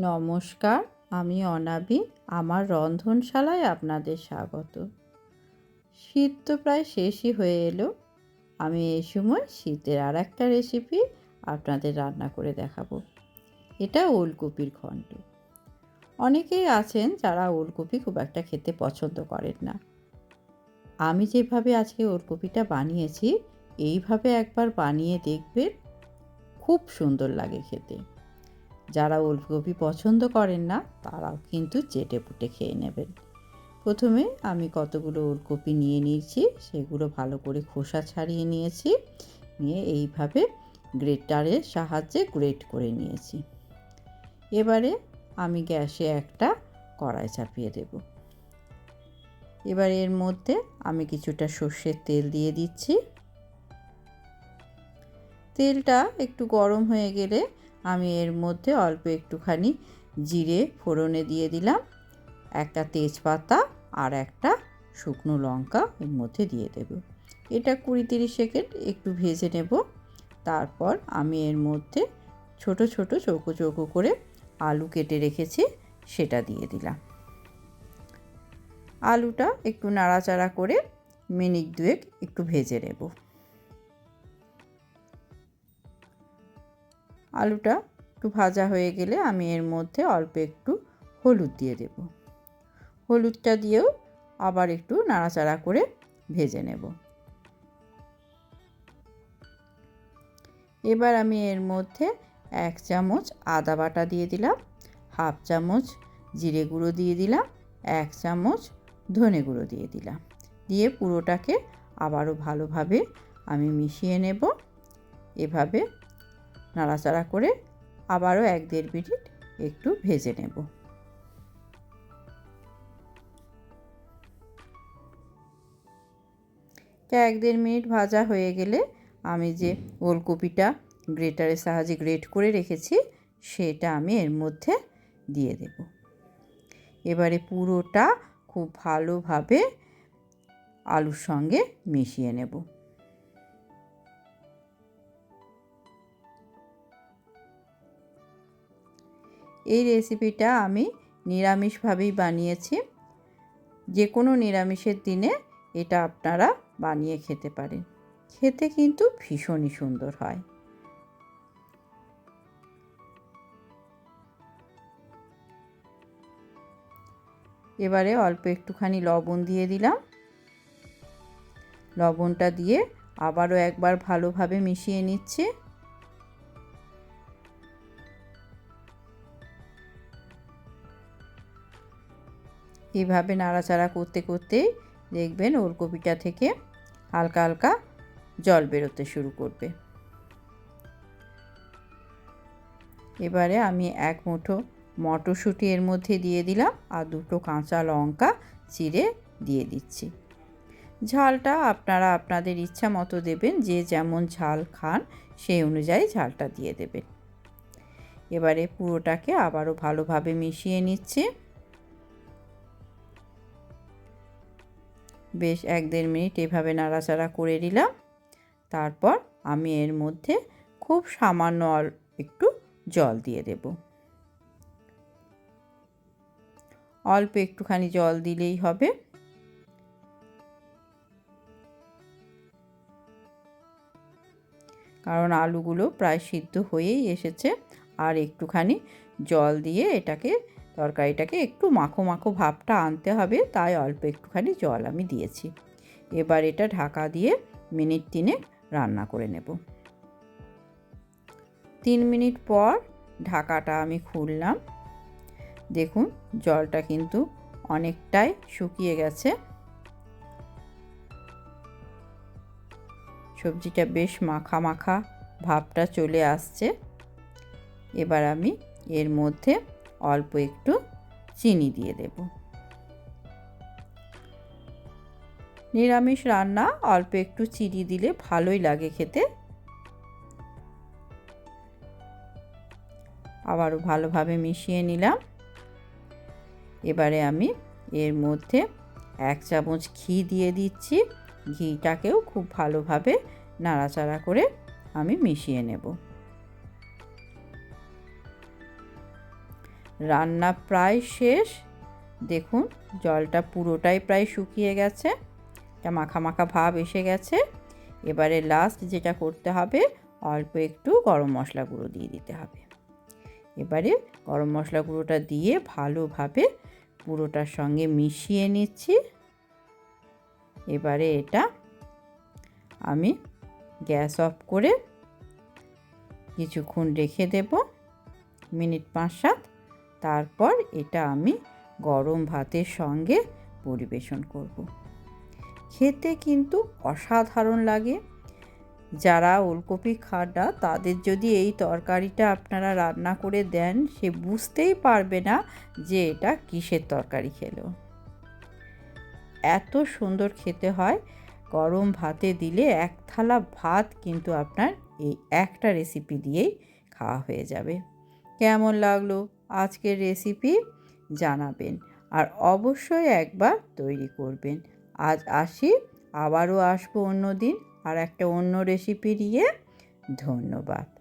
নমস্কার, আমি অনাবি, আমার রন্ধনশালায় আপনাদের স্বাগত। শীত তো প্রায় শেষই হয়ে এলো। আমি এই সময় শীতের আর একটা রেসিপি আপনাদের রান্না করে দেখাবো। এটা ওলকপির ঘন্ট। অনেকেই আছেন যারা ওলকপি খুব একটা খেতে পছন্দ করেন না। আমি যেভাবে আজকে ওলকপিটা বানিয়েছি, এইভাবে একবার বানিয়ে দেখবেন খুব সুন্দর লাগে খেতে। যারা ওলকপি পছন্দ করেন না, তারাও কিন্তু চেটে পুটে খেয়ে নেবেন। প্রথমে আমি কতগুলো ওলকপি নিয়ে নিয়েছি, সেগুলো ভালো করে খোসা ছাড়িয়ে নিয়েছি, নিয়ে এইভাবে গ্রেটারের সাহায্যে গ্রেট করে নিয়েছি। এবারে আমি গ্যাসে একটা কড়াই চাপিয়ে দেব। এবার এর মধ্যে আমি কিছুটা সর্ষের তেল দিয়ে দিচ্ছি। তেলটা একটু গরম হয়ে গেলে আমি এর মধ্যে অল্প একটুখানি জিরে ফোড়নে দিয়ে দিলাম, একটা তেজপাতা আর একটা শুকনো লঙ্কা এর মধ্যে দিয়ে দেব। এটা কুড়ি তিরিশ সেকেন্ড একটু ভেজে নেব। তারপর আমি এর মধ্যে ছোট ছোট চৌকো চৌকো করে আলু কেটে রেখেছি, সেটা দিয়ে দিলাম। আলুটা একটু নাড়াচাড়া করে মিনিট দুয়েক একটু ভেজে নেব। আলুটা একটু ভাজা হয়ে গেলে আমি এর মধ্যে অল্প একটু হলুদ দিয়ে দেব। হলুদটা দিয়েও আবার একটু নাড়াচাড়া করে ভেজে নেব। এবার আমি এর মধ্যে এক চামচ আদা বাটা দিয়ে দিলাম, হাফ চামচ জিরে গুঁড়ো দিয়ে দিলাম, এক চামচ ধনে গুঁড়ো দিয়ে দিলাম। দিয়ে পুরোটাকে আবারও ভালোভাবে আমি মিশিয়ে নেব। এভাবে নাড়াচাড়া করে আবারও এক দেড় মিনিট একটু ভেজে নেব। এক দেড় মিনিট ভাজা হয়ে গেলে আমি যে ওলকপিটা গ্রেটারের সাহায্যে গ্রেট করে রেখেছি সেটা আমি এর মধ্যে দিয়ে দেব। এবারে পুরোটা খুব ভালোভাবে আলুর সঙ্গে মিশিয়ে নেব। এই রেসিপিটা আমি নিরামিষভাবেই বানিয়েছি। যে কোনো নিরামিষের দিনে এটা আপনারা বানিয়ে খেতে পারেন। খেতে কিন্তু ভীষণই সুন্দর হয়। এবারে অল্প একটুখানি লবণ দিয়ে দিলাম। লবণটা দিয়ে আবারও একবার ভালোভাবে মিশিয়ে নিচ্ছে। এভাবে নাড়াচাড়া করতে করতেই দেখবেন ওলকপিটা থেকে হালকা হালকা জল বেরোতে শুরু করবে। এবারে আমি এক মুঠো মটরশুঁটি এর মধ্যে দিয়ে দিলাম আর দুটো কাঁচা লঙ্কা চিড়ে দিয়ে দিচ্ছি। ঝালটা আপনারা আপনাদের ইচ্ছা মতো দেবেন, যে যেমন ঝাল খান সেই অনুযায়ী ঝালটা দিয়ে দেবেন। এবারে পুরোটাকে আবারও ভালোভাবে মিশিয়ে নিচ্ছে। বেশ এক দেড় মিনিট এভাবে নাড়াচাড়া করে নিলাম। তারপর আমি এর মধ্যে খুব সামান্য একটু জল দিয়ে দেব। অল্প একটুখানি জল দিলেই হবে। কারণ আলুগুলো প্রায় সিদ্ধ হয়েই এসেছে। আর একটুখানি জল দিয়ে এটাকে তরকারিটাকে একটু মাখো মাখো ভাবটা আনতে হবে, তাই অল্প একটুখানি জল আমি দিয়েছি। এবার এটা ঢাকা দিয়ে মিনিট তিনে রান্না করে নেব। তিন মিনিট পর ঢাকাটা আমি খুললাম। দেখুন, জলটা কিন্তু অনেকটাই শুকিয়ে গেছে। সবজিটা বেশ মাখা মাখা ভাবটা চলে আসছে। এবার আমি এর মধ্যে অল্প একটু চিনি দিয়ে দেব। নিরামিষ রান্না, অল্প একটু চিনি দিলে ভালোই লাগে খেতে। আবারও ভালোভাবে মিশিয়ে নিলাম। এবারে আমি এর মধ্যে এক চামচ ঘি দিয়ে দিচ্ছি। ঘিটাকেও খুব ভালোভাবে নাড়াচাড়া করে আমি মিশিয়ে নেব। রান্না প্রায় শেষ। দেখুন, জলটা পুরোটাই প্রায় শুকিয়ে গেছে। একটা মাখা মাখা ভাব এসে গেছে। এবারে লাস্ট যেটা করতে হবে, অল্প একটু গরম মশলা গুঁড়ো দিয়ে দিতে হবে। এবারে গরম মশলা গুঁড়োটা দিয়ে ভালোভাবে পুরোটার সঙ্গে মিশিয়ে নিচ্ছি। এবারে এটা আমি গ্যাস অফ করে কিছুক্ষণ রেখে দেব। মিনিট পাঁচ সাত তারপর এটা আমি গরম ভাতের সঙ্গে পরিবেশন করব। খেতে কিন্তু অসাধারণ লাগে। যারা ওলকপি না তাদের যদি এই তরকারিটা আপনারা রান্না করে দেন, সে বুঝতেই পারবে না যে এটা কিসের তরকারি খেলো। এত সুন্দর খেতে হয়। গরম ভাতে দিলে এক থালা ভাত কিন্তু আপনার এই একটা রেসিপি দিয়েই খাওয়া হয়ে যাবে। কেমন লাগল? আজকের রেসিপি জানাবেন আর অবশ্যই একবার তৈরি করবেন। আজ আসি, আবারও আসব অন্য দিন আর একটা অন্য রেসিপি নিয়ে। ধন্যবাদ।